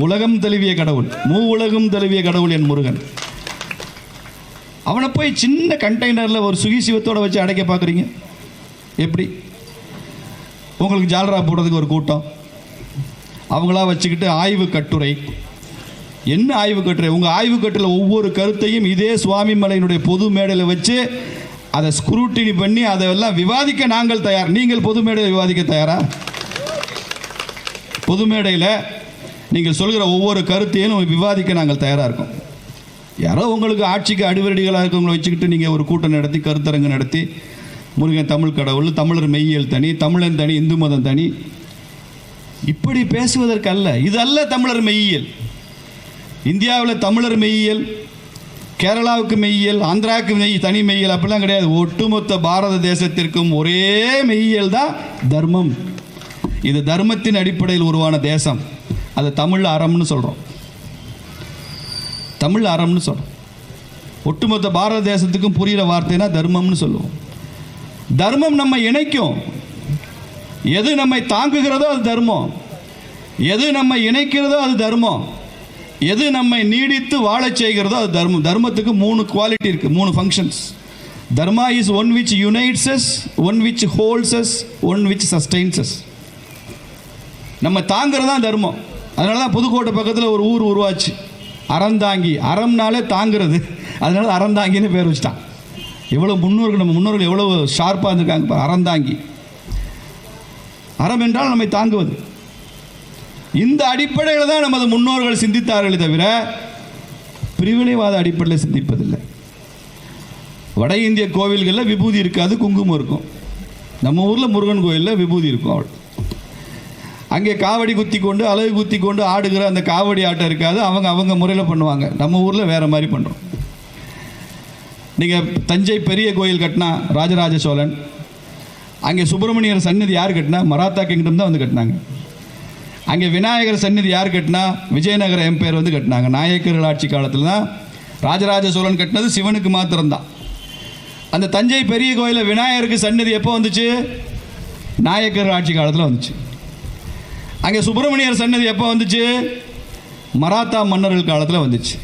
உலகம் தழுவிய கடவுள் மூ உலகம் தழுவிய கடவுள் என் முருகன். அவனை போய் சின்ன கண்டெய்னரில் ஒரு சுகி சிவத்தோட வச்சு அடைக்க பார்க்குறீங்க? எப்படி? உங்களுக்கு ஜாலரா போடுறதுக்கு ஒரு கூட்டம். அவங்களா வச்சுக்கிட்டு ஆய்வு கட்டுரை. என்ன ஆய்வு கட்டுரை? உங்கள் ஆய்வு கட்டுரையில் ஒவ்வொரு கருத்தையும் இதே சுவாமி மலையினுடைய பொது மேடையில் வச்சு அதை ஸ்க்ரூட்டினி பண்ணி அதெல்லாம் விவாதிக்க நாங்கள் தயார். நீங்கள் பொது மேடையில் விவாதிக்க தயாரா? பொது மேடையில் நீங்கள் சொல்கிற ஒவ்வொரு கருத்தையும் விவாதிக்க நாங்கள் தயாராக இருக்கோம். யாரோ உங்களுக்கு ஆட்சிக்கு அடிவரடிகளாக இருக்கவங்களை வச்சுக்கிட்டு நீங்கள் ஒரு கூட்டம் நடத்தி கருத்தரங்கு நடத்தி முருகன் தமிழ் கடவுள் தமிழர் மெய்யியல் தனி தமிழன் தனி இந்து மதம் தனி. இப்படி பேசுவதற்கு அல்ல இது அல்ல தமிழர் மெய்யியல். இந்தியாவில் தமிழர் மெய்யியல் கேரளாவுக்கு மெய்யியல் ஆந்திராவுக்கு மெய் தனி மெய்யியல் அப்படிலாம் கிடையாது. ஒட்டுமொத்த பாரத தேசத்திற்கும் ஒரே மெய்யியல் தான் தர்மம். இது தர்மத்தின் அடிப்படையில் உருவான தேசம். அதை தமிழ் அறம்னு சொல்கிறோம் தமிழ் அறம்னு சொல்கிறோம் ஒட்டுமொத்த பாரத தேசத்துக்கும் புரிகிற வார்த்தைனா தர்மம்னு சொல்லுவோம். தர்மம் நம்ம இணைக்கும். எது நம்மை தாங்குகிறதோ அது தர்மம். எது நம்மை இணைக்கிறதோ அது தர்மம். எது நம்மை நீடித்து வாழச் செய்கிறதோ அது தர்மம். தர்மத்துக்கு மூணு குவாலிட்டி இருக்குது மூணு functions dharma is one which unites one which holds one which sustains நம்ம தாங்கிறது தான் தர்மம். அதனால தான் புதுக்கோட்டை பக்கத்தில் ஒரு ஊர் உருவாச்சு. அறந்தாங்கி அறம்னாலே தாங்கிறது. அதனால அறந்தாங்கின்னு பேர் வச்சுட்டான். எவ்வளோ முன்னோர்கள் நம்ம முன்னோர்கள் எவ்வளோ ஷார்ப்பாக இருந்திருக்காங்க அறந்தாங்கி அறம் என்றால் நம்மை தாங்குவது. இந்த அடிப்படையில் தான் நமது முன்னோர்கள் சிந்தித்தார்களே தவிர பிரிவினைவாத அடிப்படையில் சிந்திப்பதில்லை. வட இந்திய கோவில்களில் விபூதி இருக்காது குங்குமம் இருக்கும். நம்ம ஊரில் முருகன் கோயிலில் விபூதி இருக்கும் அவள். அங்கே காவடி குத்தி கொண்டு அலகு குத்தி கொண்டு ஆடுகிற அந்த காவடி ஆட்டம் இருக்காது. அவங்க அவங்க முறையில் பண்ணுவாங்க. நம்ம ஊரில் வேறு மாதிரி பண்ணுறோம் நீங்கள் தஞ்சை பெரிய கோயில் கட்டினா ராஜராஜ சோழன். அங்கே சுப்பிரமணியர் சன்னதி யார் கட்டினா? மராத்தா கிங்டம் தான் வந்து கட்டினாங்க. அங்கே விநாயகர் சன்னதி யார் கட்டினா? விஜயநகர எம்பையர் வந்து கட்டினாங்க. நாயக்கர்கள் ஆட்சி காலத்தில் தான் ராஜராஜ சோழன் கட்டினது சிவனுக்கு மாத்திரம்தான். அந்த தஞ்சை பெரிய கோயிலில் விநாயகருக்கு சன்னதி எப்போ வந்துச்சு? நாயக்கர் ஆட்சி காலத்தில் வந்துச்சு. அங்கே சுப்பிரமணியர் சன்னதி எப்போ வந்துச்சு? மராத்தா மன்னர்கள் காலத்தில் வந்துச்சு.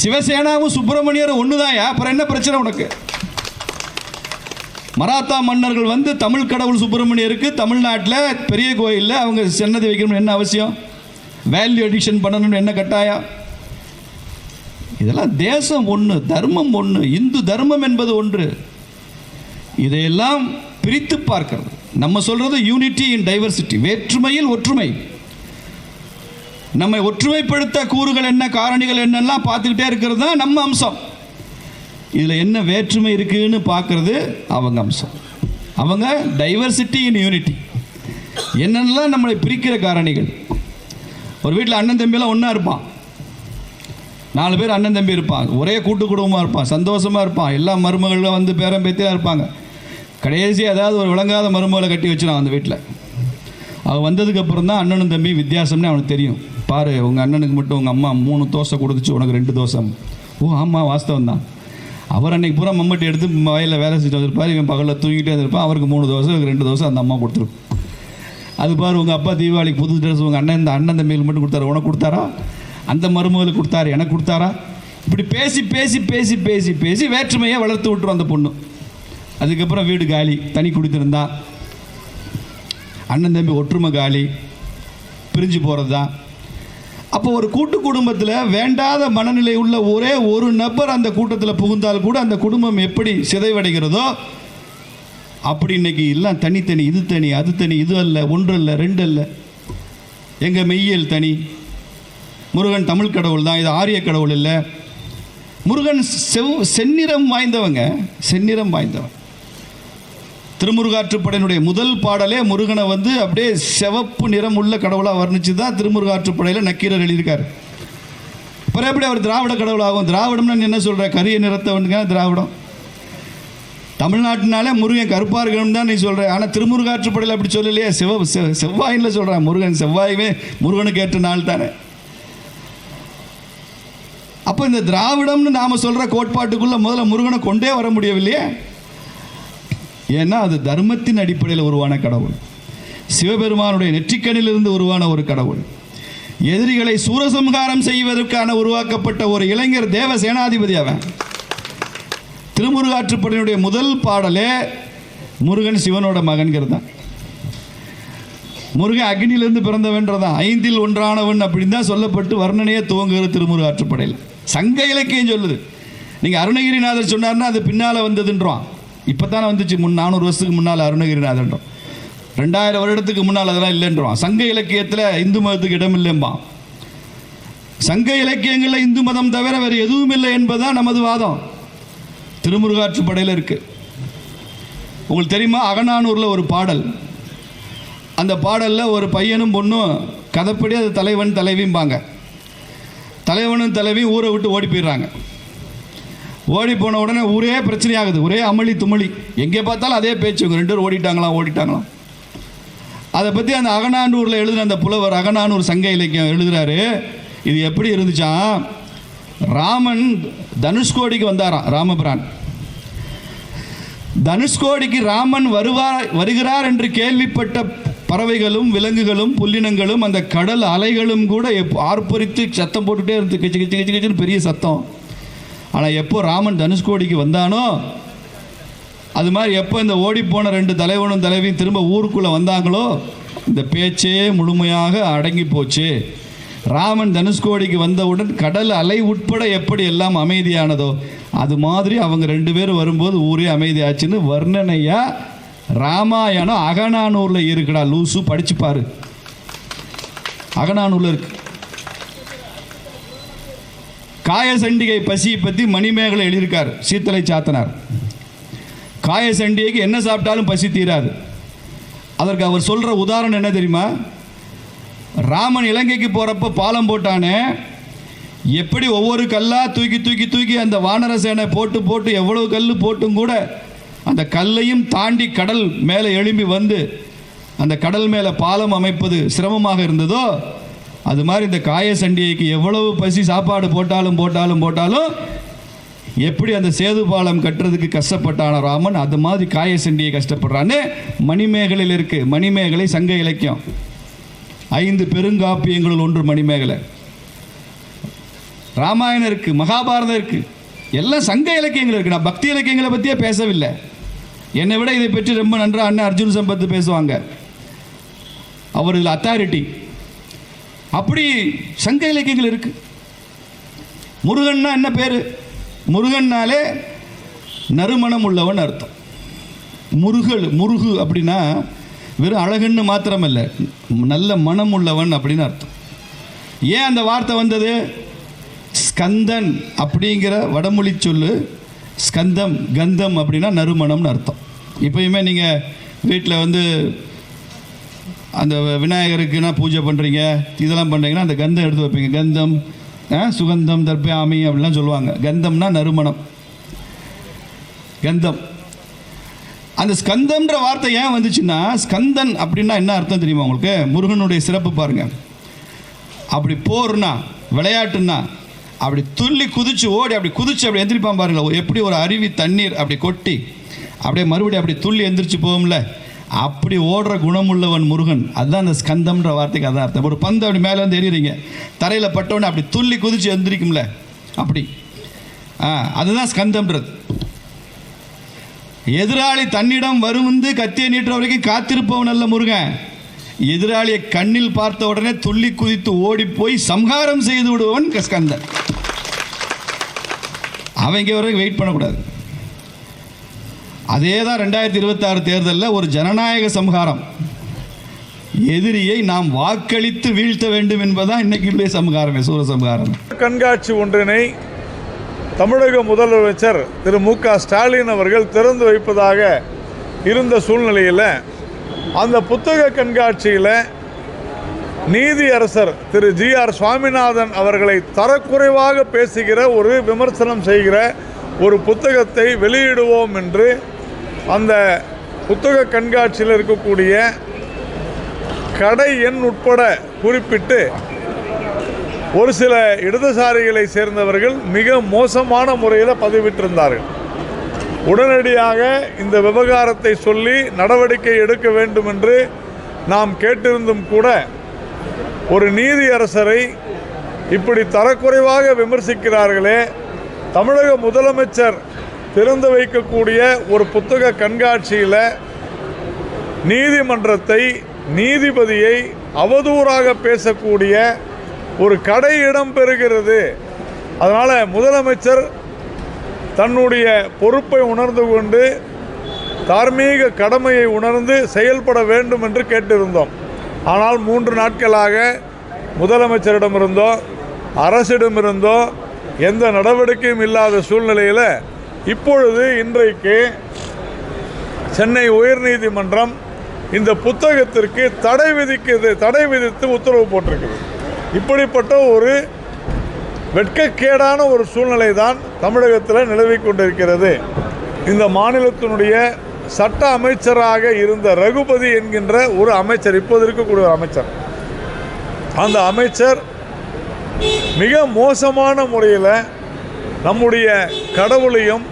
சிவசேனாவும் சுப்பிரமணியரும் ஒன்று தான் அப்புறம் என்ன பிரச்சனை உனக்கு? மராத்தா மன்னர்கள் வந்து தமிழ் கடவுள் சுப்பிரமணியருக்கு தமிழ்நாட்டில் பெரிய கோயிலில் அவங்க சன்னதி வைக்கணும்னு என்ன அவசியம்? வேல்யூ அடிக்ஷன் பண்ணணும்னு என்ன கட்டாயம்? இதெல்லாம் தேசம் ஒன்று தர்மம் ஒன்று இந்து தர்மம் என்பது ஒன்று. இதையெல்லாம் பிரித்து பார்க்கிறது நம்ம சொல்றது யூனிட்டி இன் டைவர்சிட்டி வேற்றுமையில் ஒற்றுமை. நம்மை ஒற்றுமைப்படுத்த கூறுகள் என்ன காரணிகள் என்னெல்லாம் பார்த்துக்கிட்டே இருக்கிறது தான் நம்ம அம்சம். இதில் என்ன வேற்றுமை இருக்குதுன்னு பார்க்கறது அவங்க அம்சம். அவங்க டைவர்சிட்டி இன் யூனிட்டி என்னென்னலாம் நம்மளை பிரிக்கிற காரணிகள். ஒரு வீட்டில் அண்ணன் தம்பியெல்லாம் ஒன்றா இருப்பான். நாலு பேர் அண்ணன் தம்பி இருப்பாங்க ஒரே கூட்டு குடும்பமாக இருப்பான். சந்தோஷமாக இருப்பான். எல்லா மருமகளும் வந்து பேரம் பேத்தியாக இருப்பாங்க. கடைசி ஏதாவது ஒரு விளங்காத மருமகளை கட்டி வச்சிடான் அந்த வீட்டில் அவன் வந்ததுக்கப்புறம் தான் அண்ணனும் தம்பி வித்தியாசம்னு அவனுக்கு தெரியும். பாரு உங்கள் அண்ணனுக்கு மட்டும் உங்கள் அம்மா மூணு தோசை கொடுத்துச்சு உனக்கு ரெண்டு தோசை. ஓ ஆமாம் வாஸ்தவம் தான். அவர் அன்னைக்கு பூரா மம்மட்டி எடுத்து வயலில் வேலை செஞ்சுட்டு வந்திருப்பார். இவன் பகலில் தூங்கிட்டே இருந்திருப்பான். அவருக்கு மூணு தோசை இவருக்கு ரெண்டு தோசை அந்த அம்மா கொடுத்துரும். அது பாரு உங்கள் அப்பா தீபாவளிக்கு புது ட்ரெஸ் உங்கள் அண்ணன் இந்த அண்ணன் தம்பிகள் மட்டும் கொடுத்தாரு. உனக்கு கொடுத்தாரா? அந்த மருமகளுக்கு கொடுத்தாரு. எனக்கு கொடுத்தாரா? இப்படி பேசி பேசி பேசி பேசி பேசி வேற்றுமையை வளர்த்து விட்டுரும் அந்த பொண்ணு. அதுக்கப்புறம் வீடு காலி தனி குடித்திருந்தா. அண்ணன் தம்பி ஒற்றுமை காலி பிரிஞ்சு போகிறது தான் அப்போ ஒரு கூட்டு குடும்பத்தில் வேண்டாத மனநிலை உள்ள ஒரே ஒரு நபர் அந்த கூட்டத்தில் புகுந்தால் கூட அந்த குடும்பம் எப்படி சிதைவடைகிறதோ அப்படி இன்னைக்கு எல்லாம் தனித்தனி இது தனி அது தனி இது அல்ல ஒன்று அல்ல ரெண்டு அல்ல. எங்கள் மெய்யல் தனி. முருகன் தமிழ் கடவுள் தான் இது ஆரிய கடவுள் இல்லை. முருகன் செவ் செந்நிறம் வாய்ந்தவங்க செந்நிறம் வாய்ந்தவன் திருமுருகாற்றுப்படையினுடைய முதல் பாடலே முருகனை வந்து அப்படியே சிவப்பு நிறம் உள்ள கடவுளாக வர்ணிச்சு தான் திருமுருகாற்றுப்படையில் நக்கீரர் எழுதியிருக்கார். அப்புறம் எப்படி அவர் திராவிட கடவுளாகும்? திராவிடம்னு நீ என்ன சொல்கிற கரிய நிறத்தவனுங்க திராவிடம். தமிழ்நாட்டினாலே முருகன் கருப்பாக இருக்கணும் தான் நீ சொல்கிற ஆனால் திருமுருகாற்றுப்படையில் அப்படி சொல்லலையே. சிவ செவ்- செவ்வாயின்னு சொல்கிறான் முருகன். செவ்வாயுமே முருகனுக்கு ஏற்ற நாள் தானே. அப்போ இந்த திராவிடம்னு நாம் சொல்கிற கோட்பாட்டுக்குள்ளே முதல்ல முருகனை கொண்டே வர முடியவில்லையே? ஏன்னா அது தர்மத்தின் அடிப்படையில் உருவான கடவுள். சிவபெருமானுடைய நெற்றிக்கண்ணிலிருந்து உருவான ஒரு கடவுள். எதிரிகளை சூரசம்ஹாரம் செய்வதற்கான உருவாக்கப்பட்ட ஒரு இளைஞர் தேவ சேனாதிபதி அவன். திருமுருகாற்றுப்படையினுடைய முதல் பாடலே முருகன் சிவனோட மகன்கிறது தான். முருகன் அக்னியிலிருந்து பிறந்தவன்றதான் ஐந்தில் ஒன்றானவன் அப்படின்னு தான் சொல்லப்பட்டு வர்ணனையே துவங்குகிறது திருமுருகாற்றுப்படையில். சங்க இலக்கியம் சொல்லுது. நீங்கள் அருணகிரிநாதர் சொன்னார்னா அது பின்னால் வந்ததுன்றோம். இப்போ தானே வந்துச்சு. முன் நானூறு வருஷத்துக்கு முன்னால் அருணகிரிநாதன்றோம் ரெண்டாயிரம் வருடத்துக்கு முன்னால் அதெல்லாம் இல்லைன்றோம். சங்க இலக்கியத்தில் இந்து மதத்துக்கு இடம் இல்லைம்பான் சங்க இலக்கியங்களில் இந்து மதம் தவிர வேறு எதுவும் இல்லை என்பதுதான் நமது வாதம். திருமுருகாற்றுப்படையில் இருக்கு. உங்களுக்கு தெரியுமா? அகநானூரில் ஒரு பாடல். அந்த பாடலில் ஒரு பையனும் பொண்ணும் கதைப்படி அது தலைவன் தலைவிம்பாங்க. தலைவனும் தலைவியும் ஊரை விட்டு ஓடி போயிடுறாங்க. ஓடி போன உடனே ஒரே பிரச்சனையாகுது. ஒரே அமளி துமளி. எங்கே பார்த்தாலும் அதே பேச்சு. இவங்க ரெண்டு பேரும் ஓடிட்டாங்களாம் ஓடிட்டாங்களாம். அதை பற்றி அந்த அகநானூரில் எழுதின அந்த புலவர் அகநானூர் சங்க இலக்கியம் எழுதுகிறாரு இது எப்படி இருந்துச்சாம் ராமன் தனுஷ்கோடிக்கு வந்தாராம் ராமபிரான். தனுஷ்கோடிக்கு ராமன் வருவார் வருகிறார் என்று கேள்விப்பட்ட பறவைகளும் விலங்குகளும் புல்லினங்களும் அந்த கடல் அலைகளும் கூட எப் ஆர்ப்பரித்து சத்தம் போட்டுகிட்டே இருந்து கிச்சு கிச்சு கிச்சு கிச்சுன்னு பெரிய சத்தம். ஆனால் எப்போ ராமன் தனுஷ்கோடிக்கு வந்தானோ அது மாதிரி எப்போ இந்த ஓடிப்போன ரெண்டு தலைவனும் தலைவியும் திரும்ப ஊருக்குள்ளே வந்தாங்களோ இந்த பேச்சே முழுமையாக அடங்கி போச்சு. ராமன் தனுஷ்கோடிக்கு வந்தவுடன் கடல் அலை உட்பட எப்படி எல்லாம் அமைதியானதோ அது மாதிரி அவங்க ரெண்டு பேரும் வரும்போது ஊரே அமைதியாச்சுன்னு வர்ணனையா ராமாயணம் அகநானூரில் இருக்குடா லூசு படிச்சுப்பாரு அகநானூரில் இருக்கு. காயசண்டிகை பசியை பற்றி மணிமேகலை எழுதியிருக்கார். சீத்தலை சாத்தனார். காயசண்டிகைக்கு என்ன சாப்பிட்டாலும் பசி தீராது. அதற்கு அவர் சொல்கிற உதாரணம் என்ன தெரியுமா? ராமன் இலங்கைக்கு போகிறப்ப பாலம் போட்டானே எப்படி ஒவ்வொரு கல்லாக தூக்கி தூக்கி தூக்கி அந்த வானர சேனை போட்டு போட்டு எவ்வளவு கல் போட்டும் கூட அந்த கல்லையும் தாண்டி கடல் மேலே எழும்பி வந்து அந்த கடல் மேலே பாலம் அமைப்பது சிரமமாக இருந்ததோ அது மாதிரி இந்த காய சண்டிகைக்கு எவ்வளவு பசி சாப்பாடு போட்டாலும் போட்டாலும் போட்டாலும் எப்படி அந்த சேது பாலம் கட்டுறதுக்கு கஷ்டப்பட்டான ராமன் அது மாதிரி காய சண்டியை கஷ்டப்படுறான்னு மணிமேகலையில் இருக்கு. மணிமேகலை சங்க இலக்கியம். ஐந்து பெருங்காப்பியங்களுள் ஒன்று மணிமேகலை. ராமாயணம் இருக்கு மகாபாரதம் இருக்கு. எல்லாம் சங்க இலக்கியங்கள் இருக்கு. நான் பக்தி இலக்கியங்களை பற்றியே பேசவில்லை. என்னை விட இதை பற்றி ரொம்ப நன்றாக அண்ணன் அர்ஜுன் சம்பத்து பேசுவாங்க. அவர் இதில் அத்தாரிட்டி அப்படி சங்க இலக்கியங்கள் இருக்கு. முருகன்னா என்ன பேர்? முருகன்னாலே நறுமணம் உள்ளவன் அர்த்தம். முருகல் முருகு அப்படின்னா வெறும் அழகுன்னு மாத்திரமல்ல நல்ல மனம் உள்ளவன் அப்படின்னு அர்த்தம். ஏன் அந்த வார்த்தை வந்தது? ஸ்கந்தன் அப்படிங்கிற வடமொழி சொல்லு ஸ்கந்தம் கந்தம் அப்படின்னா நறுமணம்னு அர்த்தம். இப்பயுமே நீங்கள் வீட்டில் வந்து அந்த விநாயகருக்குன்னா பூஜை பண்ணுறீங்க இதெல்லாம் பண்ணுறீங்கன்னா அந்த கந்தம் எடுத்து வைப்பீங்க. கந்தம் ஆ, சுகந்தம் தர்பியாமி அப்படிலாம் சொல்லுவாங்க. கந்தம்னா நறுமணம். கந்தம். அந்த ஸ்கந்தம்ன்ற வார்த்தை ஏன் வந்துச்சுன்னா ஸ்கந்தன் அப்படின்னா என்ன அர்த்தம் தெரியுமா உங்களுக்கு? முருகனுடைய சிறப்பு பாருங்கள் அப்படி போர்னா விளையாட்டுன்னா அப்படி துள்ளி குதிச்சு ஓடி அப்படி குதிச்சு அப்படி எந்திரிப்பான் பாருங்களேன். எப்படி ஒரு அருவி தண்ணீர் அப்படி கொட்டி அப்படியே மறுபடியும் அப்படி துள்ளி எந்திரிச்சு போகும்ல. அப்படி ஓடுற குணமுள்ளவன் முருகன். அதுதான் அந்த ஸ்கந்தம்ன்ற வார்த்தைக்கு அதான் அர்த்தம். ஒரு பந்து அப்படி மேலே வந்து எறிகிறீங்க தரையில் பட்டவொடனே அப்படி துள்ளி குதிச்சு எந்திரிக்கும்ல. அப்படி. ஆ அதுதான் ஸ்கந்தம்ன்றது. எதிராளி தன்னிடம் வருமுந்து கத்தியை நீட்டுற வரைக்கும் காத்திருப்பவன் அல்ல முருகன். எதிராளியை கண்ணில் பார்த்த உடனே துள்ளி குதித்து ஓடி போய் சம்ஹாரம் செய்து விடுவன் ஸ்கந்தன். அவங்க வரைக்கும் வெயிட் பண்ணக்கூடாது. அதே தான் ரெண்டாயிரத்தி இருபத்தாறு தேர்தலில் ஒரு ஜனநாயக சம்ஹாரம் எதிரியை நாம் வாக்களித்து வீழ்த்த வேண்டும் என்பதான் இன்னைக்கு உள்ள சமகாரமே சூர சமகாரம். கண்காட்சி ஒன்றினை தமிழக முதலமைச்சர் திரு மு க ஸ்டாலின் அவர்கள் திறந்து வைப்பதாக இருந்த சூழ்நிலையில் அந்த புத்தக கண்காட்சியில் நீதியரசர் திரு ஜி ஆர் சுவாமிநாதன் அவர்களை தரக்குறைவாக பேசுகிற ஒரு விமர்சனம் செய்கிற ஒரு புத்தகத்தை வெளியிடுவோம் என்று அந்த புத்தக கண்காட்சியில் இருக்கக்கூடிய கடை எண் உட்பட குறிப்பிட்டு ஒரு சில இடதுசாரிகளை சேர்ந்தவர்கள் மிக மோசமான முறையில் பதிவிட்டிருந்தார்கள். உடனடியாக இந்த விவகாரத்தை சொல்லி நடவடிக்கை எடுக்க வேண்டும் என்று நாம் கேட்டிருந்தும் கூட ஒரு நீதியரசரை இப்படி தரக்குறைவாக விமர்சிக்கிறார்களே தமிழக முதலமைச்சர் திறந்து வைக்கக்கூடிய ஒரு புத்தக கண்காட்சியில் நீதிமன்றத்தை நீதிபதியை அவதூறாக பேசக்கூடிய ஒரு கடை இடம் பெறுகிறது. அதனால் முதலமைச்சர் தன்னுடைய பொறுப்பை உணர்ந்து கொண்டு தார்மீக கடமையை உணர்ந்து செயல்பட வேண்டும் என்று கேட்டிருந்தோம். ஆனால் மூன்று நாட்களாக முதலமைச்சரிடமிருந்தோ அரசிடமிருந்தோ எந்த நடவடிக்கையும் இல்லாத சூழ்நிலையில் இப்பொழுது இன்றைக்கு சென்னை உயர்நீதிமன்றம் இந்த புத்தகத்திற்கு தடை விதிக்கிறது தடை விதித்து உத்தரவு போட்டிருக்குது இப்படிப்பட்ட ஒரு வெட்கக்கேடான ஒரு சூழ்நிலை தான் தமிழகத்தில் நிலவிக் கொண்டிருக்கிறது. இந்த மாநிலத்தினுடைய சட்ட அமைச்சராக இருந்த ரகுபதி என்கின்ற ஒரு அமைச்சர் இப்போது இருக்கக்கூடிய ஒரு அமைச்சர். அந்த அமைச்சர் மிக மோசமான முறையில் நம்முடைய கடவுளையும்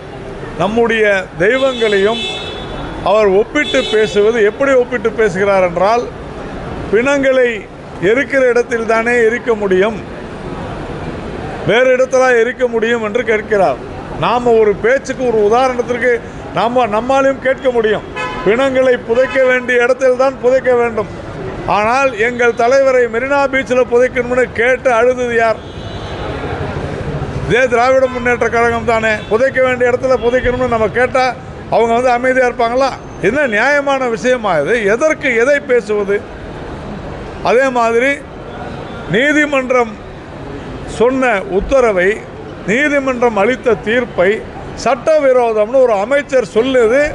நம்முடைய தெய்வங்களையும் அவர் ஒப்பிட்டு பேசுவது எப்படி ஒப்பிட்டு பேசுகிறார் என்றால் பிணங்களை எரிக்கிற இடத்தில் தானே எரிக்க முடியும் வேறு இடத்துல எரிக்க முடியும் என்று கேட்கிறார். நாம் ஒரு பேச்சுக்கு ஒரு உதாரணத்திற்கு நாம் நம்மாலையும் கேட்க முடியும். பிணங்களை புதைக்க வேண்டிய இடத்தில் தான் புதைக்க வேண்டும். ஆனால் எங்கள் தலைவரை மெரினா பீச்சில் புதைக்கணும்னு கேட்டு அழுதது யார்? இதே திராவிட முன்னேற்ற கழகம் தானே. புதைக்க வேண்டிய இடத்துல புதைக்கணும்னு நம்ம கேட்டால் அவங்க வந்து அமைதியாக இருப்பாங்களா? என்ன நியாயமான விஷயமா இது? எதற்கு எதை பேசுவது? அதே மாதிரி நீதிமன்றம் சொன்ன உத்தரவை நீதிமன்றம் அளித்த தீர்ப்பை சட்டவிரோதம்னு ஒரு அமைச்சர் சொல்லுது.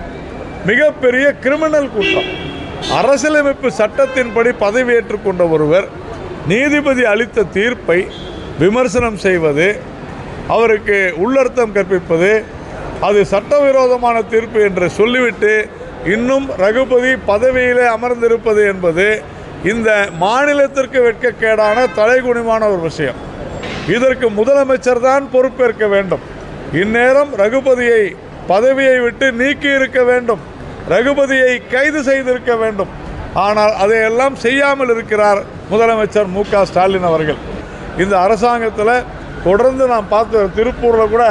மிகப்பெரிய கிரிமினல் குற்றம். அரசியலமைப்பு சட்டத்தின்படி பதவியேற்றுக் கொண்ட ஒருவர் நீதிபதி அளித்த தீர்ப்பை விமர்சனம் செய்வது அவருக்கு உள்ளர்த்தம் கற்பிப்பது அது சட்டவிரோதமான தீர்ப்பு என்று சொல்லிவிட்டு இன்னும் ரகுபதி பதவியிலே அமர்ந்திருப்பது என்பது இந்த மாநிலத்திற்கு வெட்கக்கேடான தலைகுனிமான ஒரு விஷயம். இதற்கு முதலமைச்சர் தான் பொறுப்பேற்க வேண்டும். இந்நேரம் ரகுபதியை பதவியை விட்டு நீக்கி இருக்க வேண்டும். ரகுபதியை கைது செய்திருக்க வேண்டும். ஆனால் அதையெல்லாம் செய்யாமல் இருக்கிறார் முதலமைச்சர் மு ஸ்டாலின் அவர்கள். இந்த அரசாங்கத்தில் தொடர்ந்து நாம் பார்த்த திருப்பூரில் கூட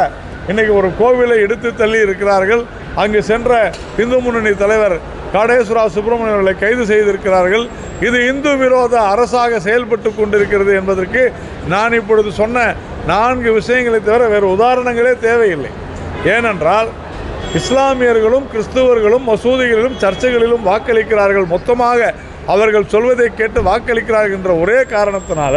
இன்றைக்கி ஒரு கோவிலை எடுத்து தள்ளி இருக்கிறார்கள். அங்கு சென்ற இந்து முன்னணி தலைவர் காடேஸ்வரா சுப்பிரமணியன் அவர்களை கைது செய்திருக்கிறார்கள். இது இந்து விரோத அரசாக செயல்பட்டு கொண்டிருக்கிறது என்பதற்கு நான் இப்பொழுது சொன்ன நான்கு விஷயங்களை தவிர வேறு உதாரணங்களே தேவையில்லை. ஏனென்றால் இஸ்லாமியர்களும் கிறிஸ்துவர்களும் மசூதிகளிலும் சர்ச்சைகளிலும் வாக்களிக்கிறார்கள். மொத்தமாக அவர்கள் சொல்வதை கேட்டு வாக்களிக்கிறார்கள் என்ற ஒரே காரணத்தினால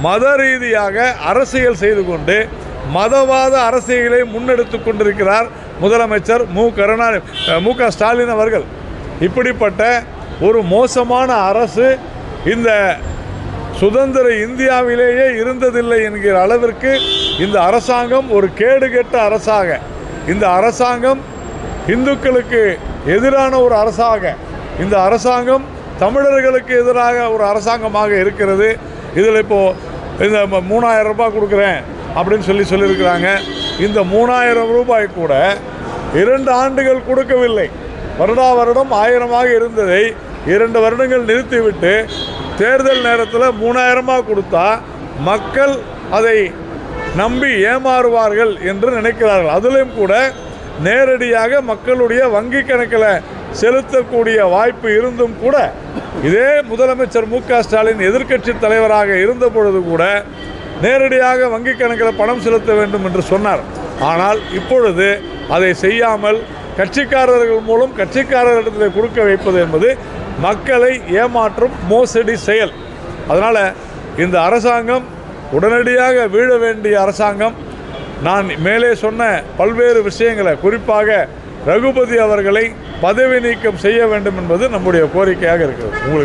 மத ரீதியாக அரசியல் செய்து கொண்டு மதவாத அரசியலை முன்னெடுத்து கொண்டிருக்கிறார் முதலமைச்சர் மு. கருணாநிதி மு. க. ஸ்டாலின் அவர்கள். இப்படிப்பட்ட ஒரு மோசமான அரசு இந்த சுதந்திர இந்தியாவிலேயே இருந்ததில்லை என்கிற அளவிற்கு இந்த அரசாங்கம் ஒரு கேடுகெட்ட அரசாக இந்த அரசாங்கம் இந்துக்களுக்கு எதிரான ஒரு அரசாக இந்த அரசாங்கம் தமிழர்களுக்கு எதிராக ஒரு அரசாங்கமாக இருக்கிறது. இதில் இப்போது இந்த மூணாயிரம் ரூபாய் கொடுக்குறேன் அப்படின்னு சொல்லி சொல்லியிருக்கிறாங்க. இந்த மூணாயிரம் ரூபாய் கூட இரண்டு ஆண்டுகள் கொடுக்கவில்லை. வருடா வருடம் ஆயிரமாக இருந்ததை இரண்டு வருடங்கள் நிறுத்திவிட்டு தேர்தல் நேரத்தில் மூணாயிரமாக கொடுத்தா மக்கள் அதை நம்பி ஏமாறுவார்கள் என்று நினைக்கிறார்கள். அதிலும் கூட நேரடியாக மக்களுடைய வங்கி கணக்கில் செலுத்தக்கூடிய வாய்ப்பு இருந்தும் கூட இதே முதலமைச்சர் மு ஸ்டாலின் எதிர்க்கட்சி தலைவராக இருந்த பொழுது கூட நேரடியாக வங்கி கணக்கில் பணம் செலுத்த வேண்டும் என்று சொன்னார். ஆனால் இப்பொழுது அதை செய்யாமல் கட்சிக்காரர்கள் மூலம் கட்சிக்காரர்களிடத்தில் கொடுக்க வைப்பது என்பது மக்களை ஏமாற்றும் மோசடி செயல். அதனால் இந்த அரசாங்கம் உடனடியாக வீழ வேண்டிய அரசாங்கம். நான் மேலே சொன்ன பல்வேறு விஷயங்களை குறிப்பாக ரகுபதி அவர்களை பதவி நீக்கம் செய்ய வேண்டும் என்பது நம்முடைய கோரிக்கையாக இருக்கிறது. உங்களுக்கு